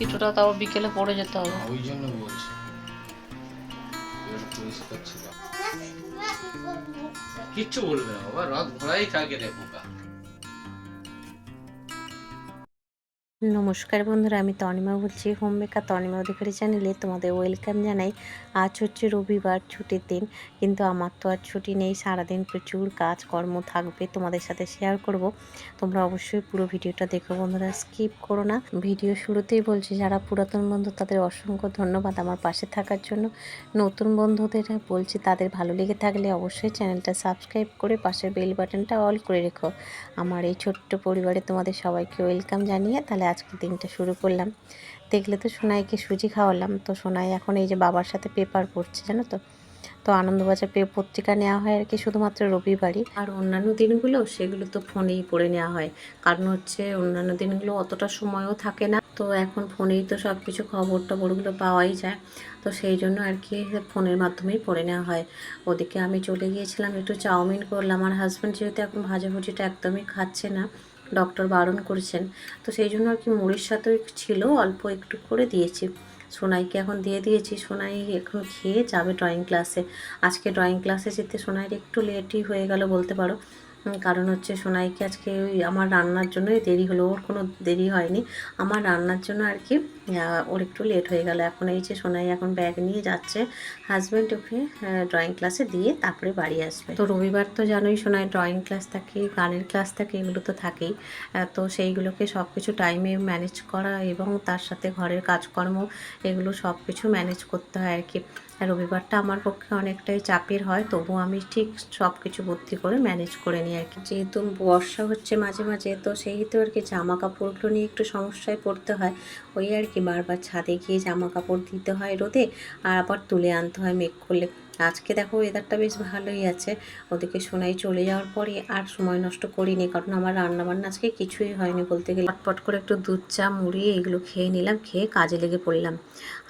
কিছুটা তাও বিকেলে পড়ে যেতে হবে। ওই জন্য বলছি। কিচ্ছু বলবে না বাবা রাত ঘোড়াই থাকে দেখো নমস্কার বন্ধুরা আমি তনিমা বলছি হোম মেকার তনিমা অধিকারী চ্যানেলে তোমাদের ওয়েলকাম জানাই। আজ হচ্ছে রবিবার, ছুটির দিন। কিন্তু আমার তো আর ছুটি নেই, সারাদিন প্রচুর কাজকর্ম থাকবে তোমাদের সাথে শেয়ার করব। তোমরা অবশ্যই পুরো ভিডিওটা দেখো বন্ধুরা স্কিপ করো না। ভিডিও শুরুতেই বলছি, যারা পুরাতন বন্ধু তাদের অসংখ্য ধন্যবাদ আমার পাশে থাকার জন্য। নতুন বন্ধুদের বলছি, তাদের ভালো লেগে থাকলে অবশ্যই চ্যানেলটা সাবস্ক্রাইব করে পাশের বেল বাটনটা অল করে রেখো। আমার এই ছোট্ট পরিবারে তোমাদের সবাইকে ওয়েলকাম জানিয়ে তাহলে আজকে দিনটা শুরু করলাম। দেখলে তো সোনাইকে সুজি খাওয়ালাম। তো সোনাই এখন এই যে বাবার সাথে পেপার পড়ছে, জানো তো? তো আনন্দবাজার পত্রিকা নেওয়া হয় আর কি শুধুমাত্র রবিবারই। আর অন্যান্য দিনগুলো সেগুলো তো ফোনেই পড়ে নেওয়া হয়। কারণ হচ্ছে অন্যান্য দিনগুলো অতটা সময়ও থাকে না। তো এখন ফোনেই তো সব কিছু খবর টবরগুলো পাওয়াই যায়। তো সেই জন্য আর কি ফোনের মাধ্যমেই পড়ে নেওয়া হয়। ওদিকে আমি চলে গিয়েছিলাম, একটু চাউমিন করলাম। আমার হাজব্যান্ড যেহেতু এখন ভাজাভুজিটা একদমই খাচ্ছে না ডক্টর বারণ করেছেন। তো সেই জন্য আর কি মুড়ির সাথেও ছিল, অল্প একটু করে দিয়েছি। সোনাইকে এখন দিয়ে দিয়েছি। সোনাই এখন খেয়ে যাবে ড্রয়িং ক্লাসে আজকে ড্রয়িং ক্লাসে যেতে সোনাইয়ের একটু লেটই হয়ে গেল বলতে পারো। কারণ হচ্ছে সোনাইকে আজকে ওই আমার রান্নার জন্যই দেরি হলো। ওর কোনো দেরি হয়নি। আমার রান্নার জন্য আর কি ওর একটু লেট হয়ে গেল। এখন এই যে সোনাই এখন ব্যাগ নিয়ে যাচ্ছে হাজব্যান্ড ওকে ড্রয়িং ক্লাসে দিয়ে তারপরে বাড়ি আসবে। তো রবিবার তো জানোই সোনাই ড্রয়িং ক্লাস থাকে গানের ক্লাস থাকে এগুলো তো থাকেই। তো সেইগুলোকে সব কিছু টাইমে ম্যানেজ করা এবং তার সাথে ঘরের কাজকর্ম এগুলো সব কিছু ম্যানেজ করতে হয় আর কি। আর রবিবারটা আমার পক্ষে অনেকটাই চাপের হয় তবু আমি ঠিক সব কিছু বুদ্ধি করে ম্যানেজ করে নিই আর কি। যেহেতু বর্ষা হচ্ছে মাঝে মাঝে তো সেই তো আর কি জামা কাপড়গুলো নিয়ে একটু সমস্যায় পড়তে হয় ওই আর কি। বারবার ছাদে গিয়ে জামা কাপড় দিতে হয় রোদে আর আবার তুলে আনতে হয় মেঘ করলে। আজকে দেখো ওয়েদারটা বেশ ভালোই আছে। ওদিকে সোনাই চলে যাওয়ার পরে আর সময় নষ্ট করিনি, কারণ আমার রান্না বান্না আজকে কিছুই হয়নি বলতে গেলে। পটপট করে একটু দুধ, চা, মুড়ি এগুলো খেয়ে নিলাম, খেয়ে কাজে লেগে পড়লাম।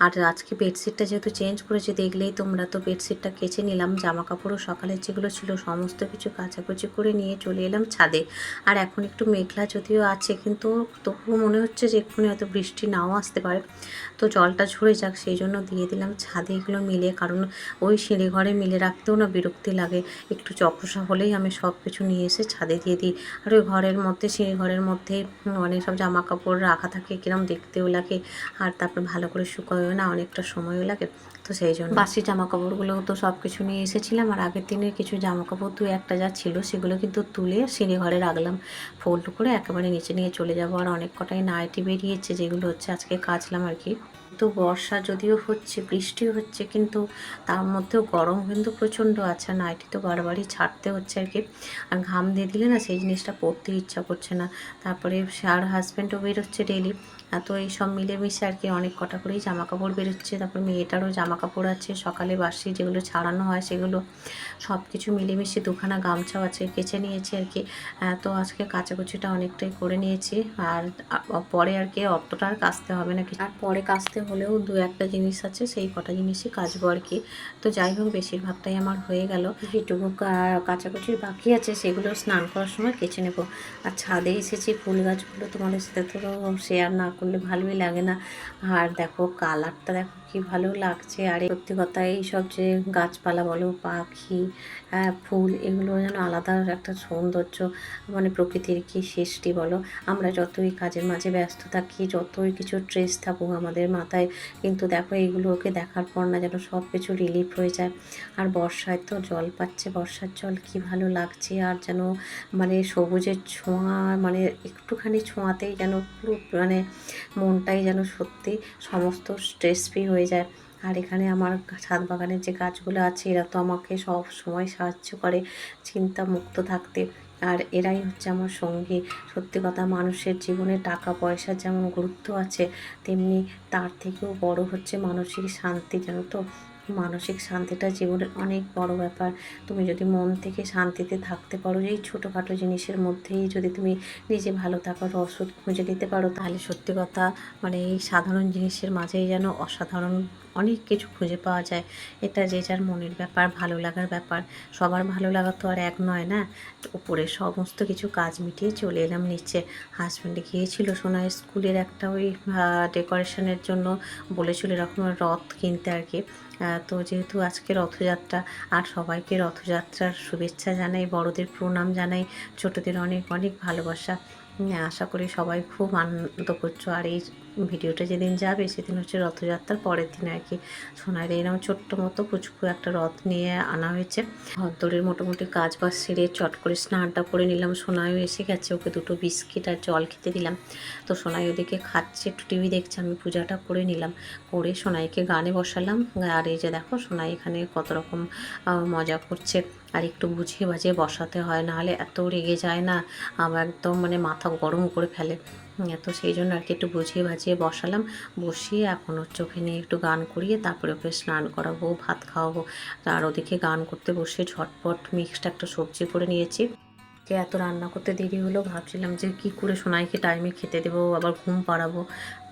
আর আজকে বেডশিটটা যেহেতু চেঞ্জ করেছি, দেখলেই তোমরা তো বেডশিটটা কেচে নিলাম জামা কাপড়ও সকালের যেগুলো ছিল সমস্ত কিছু কাচাকুচি করে নিয়ে চলে এলাম ছাদে। আর এখন একটু মেঘলা যদিও আছে, কিন্তু তবুও মনে হচ্ছে যে এক্ষুনি হয়তো বৃষ্টি নাও আসতে পারে। তো জলটা ঝরে যাক, সেই জন্য দিয়ে দিলাম ছাদে এগুলো মিলে, কারণ ওই সিঁড়ি ঘরে মিলে রাখতেও না বিরক্তি লাগে। একটু চপসা হলেই আমি সব কিছু নিয়ে এসে ছাদে দিয়ে দিই। আর ওই ঘরের মধ্যে সিঁড়ি ঘরের মধ্যে অনেক সব জামা কাপড় রাখা থাকে, কিরম দেখতেও লাগে। আর তারপর ভালো করে শুকোয়ও না, অনেকটা সময়ও লাগে। তো সেই জন্য। বাসি জামা কাপড়গুলো তো সব কিছু নিয়ে এসেছিলাম। আর আগের দিনের কিছু জামা কাপড় দু একটা যা ছিল, সেগুলো কিন্তু তুলে সিঁড়ি ঘরে রাখলাম। ফোল্ড করে একেবারে নিচে নিয়ে চলে যাব। আর অনেক কটাই নাইটি বেরিয়েছে, যেগুলো হচ্ছে আজকে কাচলাম আর কি। তো বর্ষা যদিও হচ্ছে বৃষ্টি হচ্ছে, কিন্তু তার মধ্যেও গরম কিন্তু প্রচণ্ড আছে। নাইটি তো বারবারই ছাড়তে হচ্ছে আর কি। আর ঘাম দিয়ে দিলে না সেই জিনিসটা পরতে ইচ্ছা করছে না। তারপরে আর হাজব্যান্ডও বেরোচ্ছে ডেলি তো এই সব মিলেমিশে আর কি অনেক কটা করেই জামা কাপড় বেরোচ্ছে। তারপর মেয়েটারও জামা কাপড় আছে, সকালে বাসি যেগুলো ছাড়ানো হয় সেগুলো সব কিছু মিলেমিশে দুখানা গামছাও আছে, কেচে নিয়েছি আর কি। তো আজকে কাচাকুচিটা অনেকটাই করে নিয়েছি। আর পরে আর কি অতটা আর কাচতে হবে না কিছু। আর পরে কাচতে হলেও দু একটা জিনিস আছে, সেই কটা জিনিসই কাচবো আর কি। তো যাই হোক, বেশিরভাগটাই আমার হয়ে গেল। যেটুকু কাচাকুচির বাকি আছে, সেগুলো স্নান করার সময় কেচে নেব। আর ছাদে এসেছি ফুল গাছগুলো তোমাদের সাথে তো শেয়ার না করলে ভালোই লাগে না। আর দেখো কালারটা দেখো কি ভালো লাগছে? আর সত্যি কথা, এইসব যে গাছপালা বলো, পাখি ফুল, এগুলো যেন আলাদা একটা সৌন্দর্য মানে প্রকৃতির কি সৃষ্টি বলো? আমরা যতই কাজের মাঝে ব্যস্ত থাকি, যতই কিছু স্ট্রেস থাকুক আমাদের মাথায়, কিন্তু দেখো এইগুলোকে দেখার পর না যেন সব কিছু রিলিফ হয়ে যায়। আর বর্ষায় তো জল পাচ্ছে, বর্ষার জল কি ভালো লাগছে? আর যেন মানে সবুজের ছোঁয়া মানে একটুখানি ছোঁয়াতেই যেন পুরো মানে মনটাই যেন সত্যি সমস্ত স্ট্রেস ফ্রি হয়ে যায়। আর এখানে আমার ছাদ বাগানের যে গাছগুলো আছে, এরা তো আমাকে সব সময় সাহায্য করে চিন্তা মুক্ত থাকতে। আর এরাই হচ্ছে আমার সঙ্গী। সত্যি কথা, মানুষের জীবনে টাকা, পয়সার যেমন গুরুত্ব আছে, তেমনি তার থেকেও বড় হচ্ছে মানসিক শান্তি, জানো তো? মানসিক শান্তিটা জীবনের অনেক বড় ব্যাপার। তুমি যদি মন থেকে শান্তিতে থাকতে পারো, এই ছোটোখাটো জিনিসের মধ্যেই যদি তুমি নিজে ভালো থাকার ওষুধ খুঁজে নিতে পারো, তাহলে সত্যি কথা মানে এই সাধারণ জিনিসের মাঝেই যেন অসাধারণ অনেক কিছু খুঁজে পাওয়া যায়। এটা যে যার মনের ব্যাপার, ভালো লাগার ব্যাপার। সবার ভালো লাগা তো আর এক নয় না? উপরে সমস্ত কিছু কাজ মিটিয়ে চলে এলাম নিচে। হাজব্যান্ডে গিয়েছিল সোনার স্কুলের একটা ওই ডেকোরেশনের জন্য বলেছিল এরকম রথ কিনতে আর কি। তো যেহেতু আজকে রথযাত্রা, আর সবাইকে রথযাত্রার শুভেচ্ছা জানাই, বড়দের প্রণাম জানাই, ছোটদের অনেক অনেক ভালোবাসা আশা করি সবাই খুব আনন্দ করছ। আর এই ভিডিওটা যেদিন যাবে সেদিন হচ্ছে রথযাত্রার পরের দিন আর কি। সোনার এরকম ছোট্ট মতো পুচকু একটা রথ নিয়ে আনা হয়েছে। ঘরদোরের মোটামুটি কাজ বাজ সেরে চট করে স্নানটা করে নিলাম। সোনাইও এসে গেছে, ওকে দুটো বিস্কিট আর জল খেতে দিলাম। তো সোনাই ওদিকে খাচ্ছে, একটু টিভি দেখছে, আমি পূজাটা করে নিলাম। করে সোনাইকে গানে বসালাম। আর এই যে দেখো, সোনাই এখানে কত রকম মজা করছে। আর একটু বুঝিয়ে বাজিয়ে বসাতে হয়, নাহলে এত রেগে যায় না। আবার একদম মানে মাথা গরম করে ফেলে। তো সেই জন্য আর কি একটু বুঝিয়ে বাজিয়ে বসালাম। বসিয়ে এখন হচ্ছে ওকে নিয়ে একটু গান করিয়ে তারপরে ওকে স্নান করাবো, ভাত খাওয়াবো। আর ওদিকে গান করতে বসে ঝটপট মিক্সড একটা সবজি করে নিয়েছি। যে এত রান্না করতে দেরি হলো, ভাবছিলাম যে কি করে সোনাইকে টাইমে খেতে দেবো, আবার ঘুম পাড়াবো।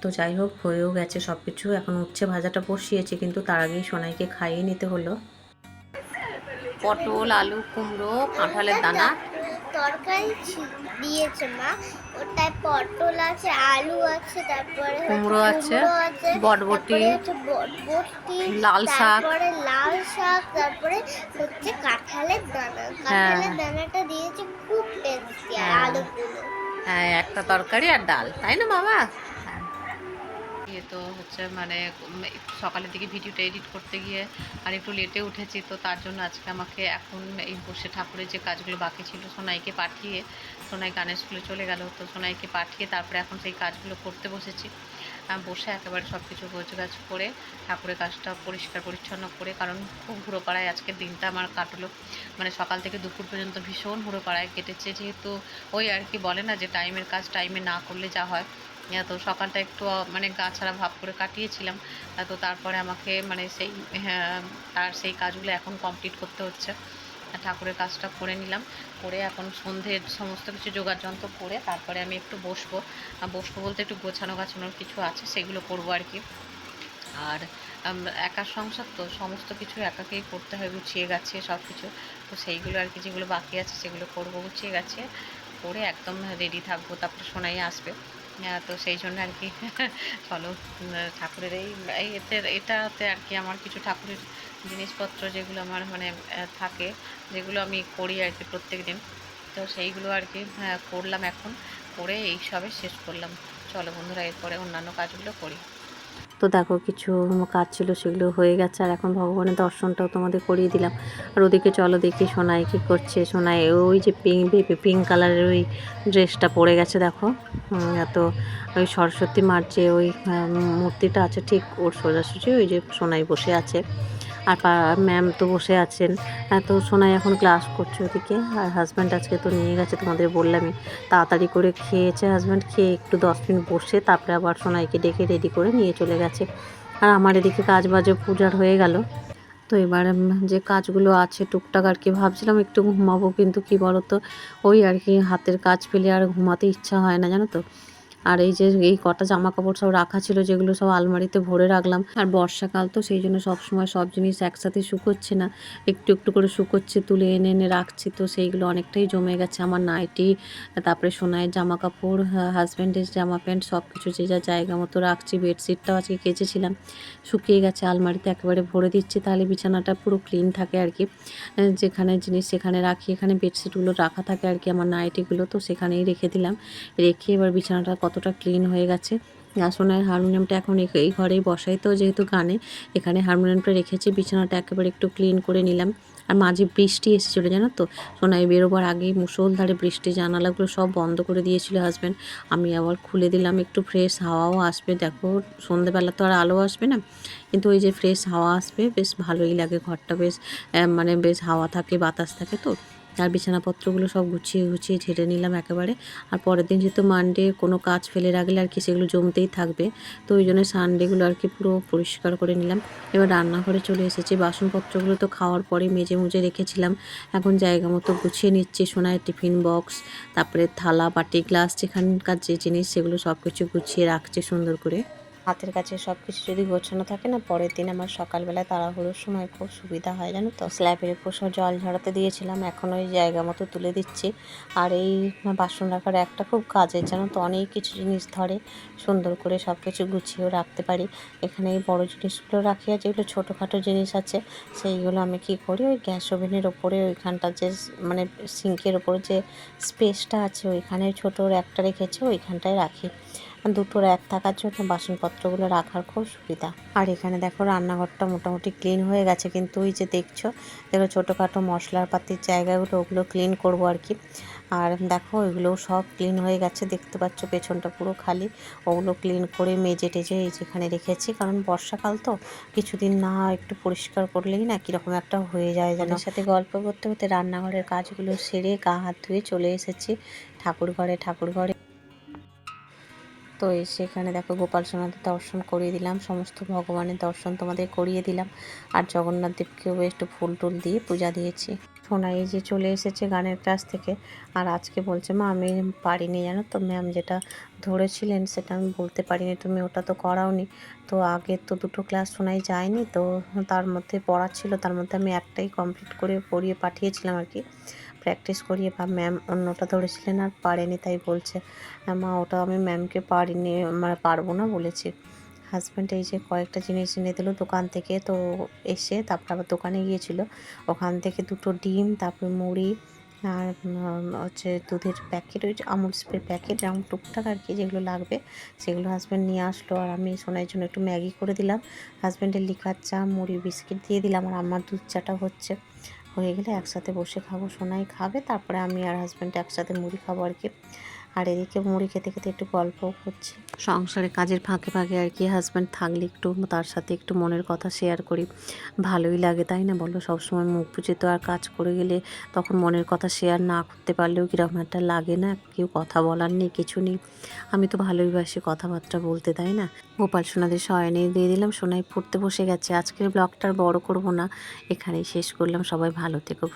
তো যাই হোক, হয়েও গেছে সব কিছু এখন উচ্ছে ভাজাটা বসিয়েছি, কিন্তু তার আগেই সোনাইকে খাইয়ে নিতে হলো। পটল, আলু, কুমড়ো, কাঁঠালের দানা। তরকারি দিয়েছে মা। ওটায় পটল আছে আলু আছে তারপরে কুমড়ো আছে, বটবটি, বটবটি লাল শাক। তারপরে লাল শাক তারপরে হচ্ছে কাঁঠালের দানা কাঁঠালের দানাটা দিয়েছে খুব টেস্টি আর হ্যাঁ। আলুগুলো হ্যাঁ একটা তরকারি আর ডাল তাই না বাবা ইয়ে তো হচ্ছে মানে সকালের দিকে ভিডিওটা এডিট করতে গিয়ে আর একটু লেটে উঠেছি, তো তার জন্য আজকে আমাকে এখন এই বসে ঠাকুরের যে কাজগুলো বাকি ছিল সোনাইকে পাঠিয়ে, সোনাই গানের স্কুলে চলে গেল, তো সোনাইকে পাঠিয়ে তারপরে এখন সেই কাজগুলো করতে বসেছি। বসে একেবারে সব কিছু গোছগাছ করে, ঠাকুরের কাজটা পরিষ্কার পরিচ্ছন্ন করে, কারণ খুব হুড়োপাড়ায় আজকের দিনটা আমার কাটলো। মানে সকাল থেকে দুপুর পর্যন্ত ভীষণ হুড়োপাড়ায় কেটেছে, যেহেতু ওই আর কি বলে না যে টাইমের কাজ টাইমে না করলে যা হয়। তো সকালটা একটু মানে গা ছাড়া ভাব করে কাটিয়েছিলাম। তো তারপরে আমাকে মানে সেই হ্যাঁ, তার সেই কাজগুলো এখন কমপ্লিট করতে হচ্ছে। ঠাকুরের কাজটা করে নিলাম। করে এখন সন্ধ্যের সমস্ত কিছু জোগাড় যন্ত্র করে তারপরে আমি একটু বসবো। বসবো বলতে একটু গোছানো গাছানোর কিছু আছে সেগুলো করব আর কি। আর একা সংসার তো সমস্ত কিছু একাকেই করতে হয় গুছিয়ে গেছে সব কিছু। তো সেইগুলো আর কি যেগুলো বাকি আছে সেগুলো করব গুছিয়ে গেছে করে একদম রেডি থাকব তারপরে সোনাই আসবে। তো সেই জন্য আর কি। চলো ঠাকুরের এই এতে, এটাতে আর কি আমার কিছু ঠাকুরের জিনিসপত্র যেগুলো আমার মানে থাকে, যেগুলো আমি করি আর কি প্রত্যেক দিন তো সেইগুলো আর কি করলাম এখন। করে এই সবে শেষ করলাম। চলো বন্ধুরা, এরপরে অন্যান্য কাজগুলো করি। তো দেখো কিছু কাজ ছিল, সেগুলো হয়ে গেছে। আর এখন ভগবানের দর্শনটাও তোমাদের করিয়ে দিলাম। আর ওদিকে চলো দেখি সোনাই কী করছে। সোনাই, ওই যে পিঙ্ক পিঙ্ক কালারের ওই ড্রেসটা পরে গেছে, দেখো। এত ওই সরস্বতী মার যে ওই মূর্তিটা আছে, ঠিক ওর সোজাসুজি ওই যে সোনাই বসে আছে। আর ম্যাম তো বসে আছেন। হ্যাঁ তো সোনাই এখন ক্লাস করছে ওদিকে। আর হাজব্যান্ড আজকে তো নিয়ে গেছে তোমাদের বললামই তাড়াতাড়ি করে খেয়েছে হাজব্যান্ড খেয়ে একটু দশ মিনিট বসে, তারপরে আবার সোনাইকে ডেকে রেডি করে নিয়ে চলে গেছে। আর আমার এদিকে কাজ বাজে পূজার হয়ে গেল। তো এবার যে কাজগুলো আছে টুকটাক আর কি ভাবছিলাম একটু ঘুমাবো, কিন্তু কি বলো তো ওই আর কি হাতের কাজ পেলে আর ঘুমাতে ইচ্ছা হয় না, জানো তো? আর এই যে এই কটা জামা কাপড় সব রাখা ছিল যেগুলো সব আলমারিতে ভরে রাখলাম। আর বর্ষাকাল তো সেই জন্য সব সময় সব জিনিস একসাথে শুকোচ্ছে না। একটু একটু করে শুকোচ্ছে, তুলে এনে এনে রাখছি তো সেইগুলো অনেকটাই জমে গেছে। আমার নাইটি, তারপরে সোনাইয়ের জামা কাপড় হাজব্যান্ডের জামা প্যান্ট সব কিছু যে যা জায়গা মতো রাখছি, বেডশিটটাও আজকে কেচেছিলাম। শুকিয়ে গেছে, আলমারিতে একেবারে ভরে দিচ্ছি, তাহলে বিছানাটা পুরো ক্লিন থাকে আর কি। যেখানে জিনিস সেখানে রাখি, এখানে বেডশিটগুলো রাখা থাকে আর কি, আমার নাইটিগুলো তো সেখানেই রেখে দিলাম। রেখে এবার বিছানাটা কতটা ক্লিন হয়ে গেছে। আসনের হারমোনিয়ামটা এখন এই- ঘরেই বসাই তো যেহেতু গানে। এখানে হারমোনিয়ামটা রেখেছি, বিছানাটা একেবারে একটু ক্লিন করে নিলাম। আর মাঝে বৃষ্টি এসেছিল, জানো তো? সোনাই বেরোবার আগেই মুষলধারে বৃষ্টি, জানালাগুলো সব বন্ধ করে দিয়েছিল হাজব্যান্ড আমি আবার খুলে দিলাম একটু ফ্রেশ হাওয়াও আসবে। দেখো, সন্ধেবেলা তো আর আলো আসবে না? কিন্তু ওই যে ফ্রেশ হাওয়া আসবে, বেশ ভালোই লাগে ঘরটা, বেশ মানে বেশ হাওয়া থাকে, বাতাস থাকে তো। আর বিছানাপত্রগুলো সব গুছিয়ে গুছিয়ে ঝেড়ে নিলাম একেবারে। আর পরের দিন যেহেতু মানডে কোনো কাজ ফেলে রাখলে আর কি সেগুলো জমতেই থাকবে, তো ওই জন্য সানডেগুলো আর কি পুরো পরিষ্কার করে নিলাম। এবার রান্নাঘরে চলে এসেছি। বাসনপত্রগুলো তো খাওয়ার পরে মেজে মুজে রেখেছিলাম। এখন জায়গা মতো গুছিয়ে নিচ্ছি, সোনার টিফিন বক্স, তারপরে থালা, বাটি, গ্লাস, যেখানকার যে জিনিস সেগুলো সব কিছু গুছিয়ে রাখছে সুন্দর করে। হাতের কাছে সব কিছু যদি গোছানো থাকে না, পরের দিন আমার সকালবেলায় তাড়াহুড়োর সময় খুব সুবিধা হয়, জানো তো? স্ল্যাবের উপর সব জল ঝরাতে দিয়েছিলাম, এখন ওই জায়গা মতো তুলে দিচ্ছি। আর এই বাসন রাখার একটা খুব কাজের জানো তো? অনেক কিছু জিনিস ধরে, সুন্দর করে সব কিছু গুছিয়েও রাখতে পারি। এখানে এই বড়ো জিনিসগুলো রাখি আর যেগুলো ছোটোখাটো জিনিস আছে, সেইগুলো আমি কি করি? ওই গ্যাস ওভেনের ওপরে, ওইখানটা যে মানে সিঙ্কের ওপরে যে স্পেসটা আছে, ওইখানে ছোটো একটা রেখেছে, ওইখানটায় রাখি। দুটো র্যাক থাকার জন্য বাসনপত্রগুলো রাখার খুব সুবিধা। আর এখানে দেখো রান্নাঘরটা মোটামুটি ক্লিন হয়ে গেছে, কিন্তু ওই যে দেখছ, দেখো ছোটোখাটো মশলার পাতির জায়গাগুলো, ওগুলো ক্লিন করব আর কি। আর দেখো ওইগুলোও সব ক্লিন হয়ে গেছে, দেখতে পাচ্ছ পেছনটা পুরো খালি। ওগুলো ক্লিন করে মেজে টেজে এই যেখানে রেখেছি, কারণ বর্ষাকাল তো, কিছুদিন না একটু পরিষ্কার করলেই না কীরকম একটা হয়ে যায় যেন। সাথে গল্প করতে করতে রান্নাঘরের কাজগুলো সেরে গা হাত ধুয়ে চলে এসেছি, ঠাকুর ঘরে ঠাকুর ঘরে। তো এসে এখানে দেখো গোপাল সোনাদের দর্শন করিয়ে দিলাম, সমস্ত ভগবানের দর্শন তোমাদের করিয়ে দিলাম। আর জগন্নাথ দেবকেও একটু ফুল টুল দিয়ে পূজা দিয়েছি। সোনা এই যে চলে এসেছে গানের ক্লাস থেকে, আর আজকে বলছে, মা, আমি পারিনি জানো তো, ম্যাম যেটা ধরেছিলেন সেটা আমি বলতে পারিনি, তুমি ওটা তো করাওনি। তো আগে তো দুটো ক্লাস শোনাই যায়নি, তো তার মধ্যে পড়া ছিল, তার মধ্যে আমি একটাই কমপ্লিট করে পড়িয়ে পাঠিয়েছিলাম আর কি। প্র্যাকটিস করিয়ে বা ম্যাম অন্যটা ধরেছিলেন আর পারেনি, তাই বলছে "হ্যাঁ মা, ওটা আমি ম্যামকে পারিনি মানে পারব না, বলেছি। হাজব্যান্ড এই যে কয়েকটা জিনিস এনে দিল দোকান থেকে, তো এসে তারপর আবার দোকানে গিয়েছিল। ওখান থেকে দুটো ডিম, তারপরে মুড়ি আর হচ্ছে দুধের প্যাকেট, ওই আমুল স্প্রে প্যাকেট, যেমন টুকটাক আর কি যেগুলো লাগবে, সেগুলো হাজব্যান্ড নিয়ে আসলো। আর আমি সোনার জন্য একটু ম্যাগি করে দিলাম। হাজব্যান্ডের লিকার চা মুড়ি বিস্কিট দিয়ে দিলাম। আর আমার দুধ চাটা হচ্ছে। হয়ে গেলে একসাথে বসে খাব। সোনাই খাবে, তারপরে আমি আর হাজব্যান্ড একসাথে মুড়ি খাব আর কি। আর এদিকে মুড়ি খেতে খেতে একটু গল্প করছি। সংসারে কাজের ফাঁকে ফাঁকে আর কি হাজব্যান্ড থাকলে একটু তার সাথে একটু মনের কথা শেয়ার করি। ভালোই লাগে, তাই না বলো? সবসময় মুখ বুঝে তো আর কাজ করে গেলে তখন মনের কথা শেয়ার না করতে পারলেও কীরকম একটা লাগে না? কেউ কথা বলার নেই, কিছু নেই। আমি তো ভালোই বাসি কথাবার্তা বলতে, তাই না? গোপাল সোনাদের শয়নে দিয়ে দিলাম, সোনাই পড়তে বসে গেছে। আজকের ব্লগটা বড় করব না। এখানেই শেষ করলাম। সবাই ভালো থেকো।